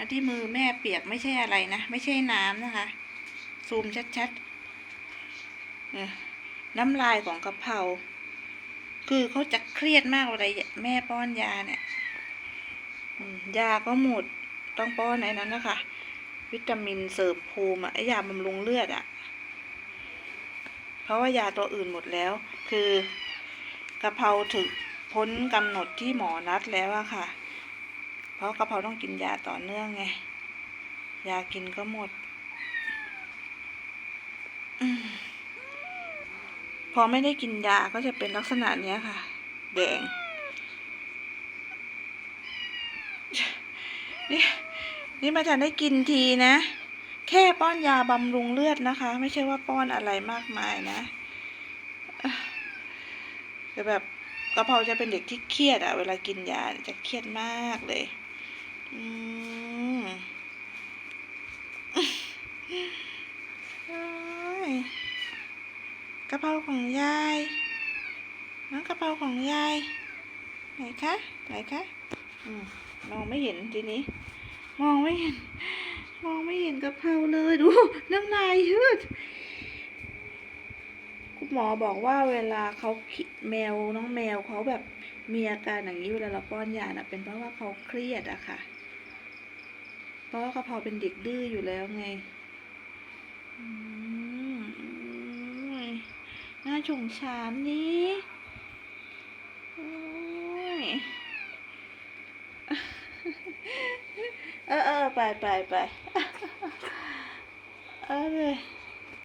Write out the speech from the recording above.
อันที่มือแม่เปียกไม่ใช่อะไรนะ ไม่ใช่น้ำนะคะ ซูมชัดๆเนี่ยน้ำลายของกระเพราคือเขาจะเครียดมากเวลาแม่ป้อนยาเนี่ยยาก็หมดต้องป้อนไอ้นั้นนะคะ วิตามินเสริมภูมิอะไอยาบำรุงเลือดอะเพราะว่ายาตัวอื่นหมดแล้ว คือกระเพราถึงพ้นกำหนดที่หมอนัดแล้วอะค่ะ เพราะกระเพราต้องกินยาต่อเนื่องไง ยากินก็หมดอพอไม่ได้กินยาก็จะเป็นลักษณะเนี้ยค่ะ แดงนี่นี่มาจะได้กินทีนะ แค่ป้อนยาบำรุงเลือดนะคะ ไม่ใช่ว่าป้อนอะไรมากมายนะแต่แบบกระเพราจะเป็นเด็กที่เครียดอะเวลากินยาจะเครียดมากเลย อืมโอ้ยกะเพราของยายน้องกระเพราของยายไหนคะไหนคะอมองไม่เห็นทีนี้ มองไม่เห็น มองไม่เห็นกระเพราเลยดูน้ำลายยืดคุณหมอบอกว่าเวลาเขาขิแมวน้องแมวเขาแบบมีอาการอย่างนี้เวลาเราป้อนยาน่ะเป็นเพราะว่าเขาเครียดอะค่ะ เพราะว่ากะเพราเป็นเด็กดื้ออยู่แล้วไงอุ้ยน่าชงชารนี่โอ้ยเออเออไปไปไปเออเลย